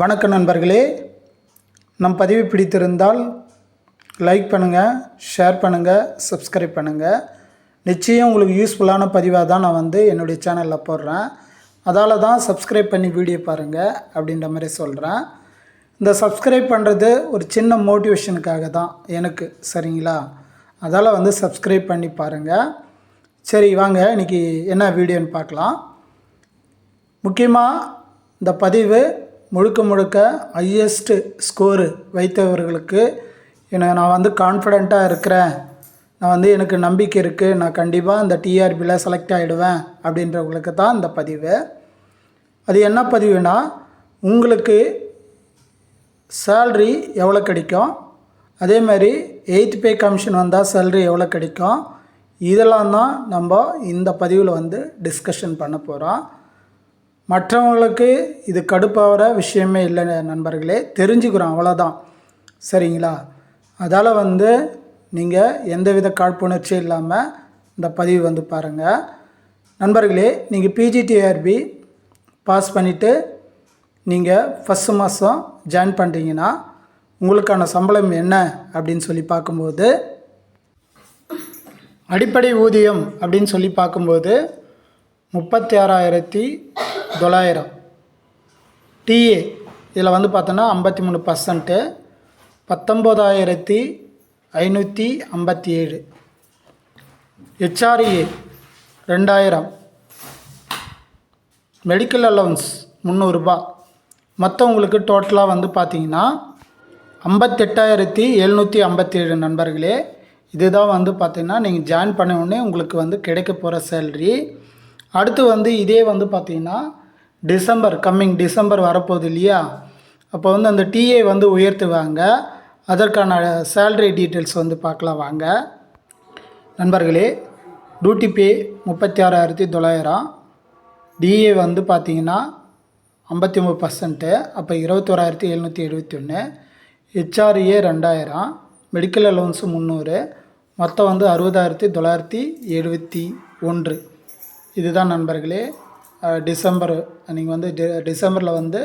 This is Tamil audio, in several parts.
வணக்க நண்பர்களே. நம் பதிவு பிடித்திருந்தால் லைக் பண்ணுங்கள் ஷேர் பண்ணுங்கள் சப்ஸ்கிரைப் பண்ணுங்கள் நிச்சயம் உங்களுக்கு யூஸ்ஃபுல்லான பதிவாக தான் நான் வந்து என்னுடைய சேனலில் போடுறேன். அதால் தான் சப்ஸ்கிரைப் பண்ணி வீடியோ பாருங்கள் அப்படின்ற மாதிரி சொல்கிறேன் இந்த சப்ஸ்கிரைப் பண்ணுறது ஒரு சின்ன மோட்டிவேஷனுக்காக தான் எனக்கு சரிங்களா? அதால் வந்து சப்ஸ்கிரைப் பண்ணி பாருங்கள் சரி வாங்க இன்றைக்கி என்ன வீடியோன்னு பார்க்கலாம். முக்கியமாக இந்த பதிவு முழுக்க முழுக்க ஹையஸ்ட்டு ஸ்கோரு வைத்தவர்களுக்கு என்ன நான் வந்து கான்ஃபிடெண்ட்டாக இருக்கிறேன். நான் வந்து எனக்கு நம்பிக்கை இருக்குது நான் கண்டிப்பாக இந்த டிஆர்பியில் செலக்ட் ஆகிடுவேன் அப்படின்றவங்களுக்கு தான் இந்த பதிவு. அது என்ன பதிவுனா உங்களுக்கு சேல்ரி எவ்வளோ கிடைக்கும்? அதே மாதிரி எயித் பே கமிஷன் வந்தால் சேல்ரி எவ்வளோ கிடைக்கும்? இதெல்லாம் தான் நம்ம இந்த பதிவில் வந்து டிஸ்கஷன் பண்ண போகிறோம் மற்றவங்களுக்கு இது கடுப்பாகிற விஷயமே இல்லை நண்பர்களே. தெரிஞ்சுக்கிறோம் அவ்வளோதான். சரிங்களா? அதால் வந்து நீங்கள் எந்தவித காழ்ப்புணர்ச்சியும் இல்லாமல் இந்த பதிவு வந்து பாருங்கள் நண்பர்களே நீங்கள் பிஜிடிஆர்பி பாஸ் பண்ணிவிட்டு நீங்கள் ஃபஸ்ட்டு மாதம் ஜாயின் பண்ணுறீங்கன்னா உங்களுக்கான சம்பளம் என்ன அப்படின்னு சொல்லி பார்க்கும்போது அடிப்படை ஊதியம் அப்படின்னு சொல்லி பார்க்கும்போது முப்பத்தி ஆறாயிரத்தி தொள்ளாயிரம். டிஏ இதில் வந்து பார்த்தோன்னா ஐம்பத்தி மூணு பர்சன்ட்டு பத்தொம்போதாயிரத்தி ஐநூற்றி ஐம்பத்தி ஏழு ஹெச்ஆர்ஏ ரெண்டாயிரம். மெடிக்கல் அலவன்ஸ் முந்நூறுரூபா மொத்தம் உங்களுக்கு டோட்டலாக வந்து பார்த்தீங்கன்னா ஐம்பத்தெட்டாயிரத்தி எழுநூற்றி ஐம்பத்தி ஏழு நண்பர்களே இதுதான் வந்து பார்த்திங்கன்னா நீங்கள் ஜாயின் பண்ண உடனே உங்களுக்கு வந்து கிடைக்க போகிற சேல்ரி அடுத்து வந்து இதே வந்து பார்த்திங்கன்னா டிசம்பர் கம்மிங் டிசம்பர் வரப்போகுது இல்லையா? அப்போ வந்து அந்த டிஏ வந்து உயர்த்துவாங்க. அதற்கான சேல்ரி டீட்டெயில்ஸ் வந்து பார்க்கலாம் வாங்க. நண்பர்களே டியூட்டி பே முப்பத்தி ஆறாயிரத்தி தொள்ளாயிரம். டிஏ வந்து பார்த்திங்கன்னா ஐம்பத்தி ஒம்பது பர்சன்ட்டு அப்போ இருபத்தோராயிரத்தி எழுநூற்றி எழுபத்தி ஒன்று. ஹெச்ஆர்ஏ ரெண்டாயிரம் மெடிக்கல் அலோன்ஸு முந்நூறு மொத்தம் வந்து அறுபதாயிரத்தி தொள்ளாயிரத்தி எழுபத்தி ஒன்று. இதுதான் நண்பர்களே டிசம்பர் நீங்கள் வந்து டி டிசம்பரில் வந்து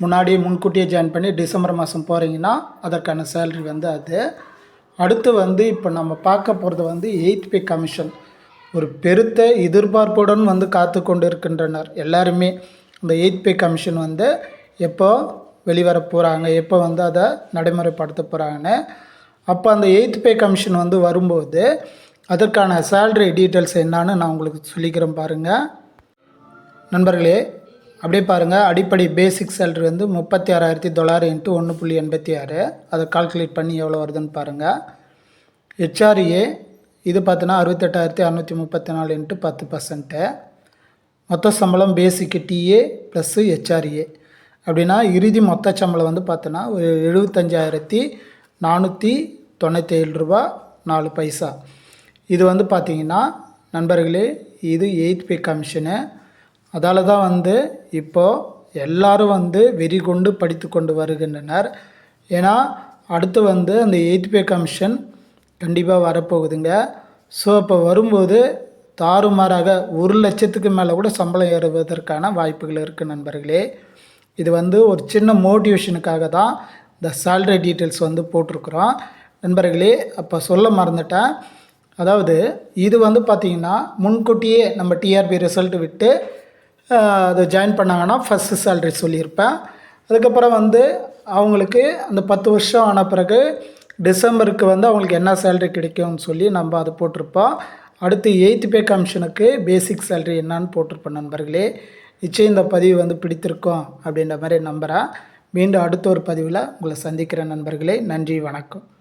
முன்னாடியே முன்கூட்டியே ஜாயின் பண்ணி டிசம்பர் மாதம் போகிறீங்கன்னா அதற்கான சேல்ரி வந்து அது. அடுத்து வந்து இப்போ நம்ம பார்க்க போகிறது வந்து எயித் பே கமிஷன் ஒரு பெருத்த எதிர்பார்ப்புடன் வந்து காத்து கொண்டு இருக்கின்றனர் எல்லாருமே. இந்த எயித் பே கமிஷன் வந்து எப்போ வெளிவர போகிறாங்க எப்போ வந்து அதை நடைமுறைப்படுத்த போகிறாங்கன்னு அப்போ அந்த எயித் பே கமிஷன் வந்து வரும்போது அதற்கான சேல்ரி டீட்டெயில்ஸ் என்னான்னு நான் உங்களுக்கு சொல்லிக்கிறேன் பாருங்கள் நண்பர்களே அப்படியே பாருங்கள் அடிப்படை பேசிக் சேல்ரி வந்து முப்பத்தி ஆறாயிரத்தி தொள்ளாயிரம் இன்ட்டு ஒன்று புள்ளி எண்பத்தி ஆறு. அதை கால்குலேட் பண்ணி எவ்வளோ வருதுன்னு பாருங்கள் ஹெச்ஆர்ஏ இது பார்த்தோன்னா அறுபத்தெட்டாயிரத்தி அறநூற்றி முப்பத்தி நாலு இன்ட்டு பத்து பர்சன்ட்டு மொத்த சம்பளம் பேசிக்கு டிஏ ப்ளஸ்ஸு ஹெச்ஆர்ஏ அப்படின்னா இறுதி மொத்த சம்பளம் வந்து பார்த்தோன்னா ஒரு எழுபத்தஞ்சாயிரத்தி நானூற்றி தொண்ணூற்றி ஏழு ரூபா நாலு பைசா. இது வந்து பார்த்திங்கன்னா நண்பர்களே இது எயித் பே கமிஷனு அதால் தான் வந்து இப்போது எல்லாரும் வந்து வெறி கொண்டு படித்து கொண்டு வருகின்றனர். ஏன்னா அடுத்து வந்து அந்த எயித் பே கமிஷன் கண்டிப்பாக வரப்போகுதுங்க. ஸோ அப்போ வரும்போது தாறுமாறாக ஒரு லட்சத்துக்கு மேலே கூட சம்பளம் ஏறுவதற்கான வாய்ப்புகள் இருக்குது நண்பர்களே. இது வந்து ஒரு சின்ன மோட்டிவேஷனுக்காக தான் இந்த சேல்ரி டீட்டெயில்ஸ் வந்து போட்டிருக்குறோம். நண்பர்களே அப்போ சொல்ல மறந்துட்டேன். அதாவது இது வந்து பார்த்திங்கன்னா முன்கூட்டியே நம்ம டிஆர்பி ரிசல்ட் விட்டு அதை ஜாயின் பண்ணாங்கன்னா ஃபஸ்ட்டு சேல்ரி சொல்லியிருப்பேன். அதுக்கப்புறம் வந்து அவங்களுக்கு அந்த பத்து வருஷம் ஆன பிறகு டிசம்பருக்கு வந்து அவங்களுக்கு என்ன சேல்ரி கிடைக்கும்னு சொல்லி நம்ம அதை போட்டிருப்போம். அடுத்து எயித்து பே கமிஷனுக்கு பேசிக் சேல்ரி என்னான்னு போட்டிருப்போம் நண்பர்களே. நிச்சயம் இந்த பதிவு வந்து பிடித்திருக்கோம் அப்படின்ற மாதிரி நம்புகிறேன் மீண்டும் அடுத்த ஒரு பதிவில் உங்களை சந்திக்கிற நண்பர்களே. நன்றி வணக்கம்.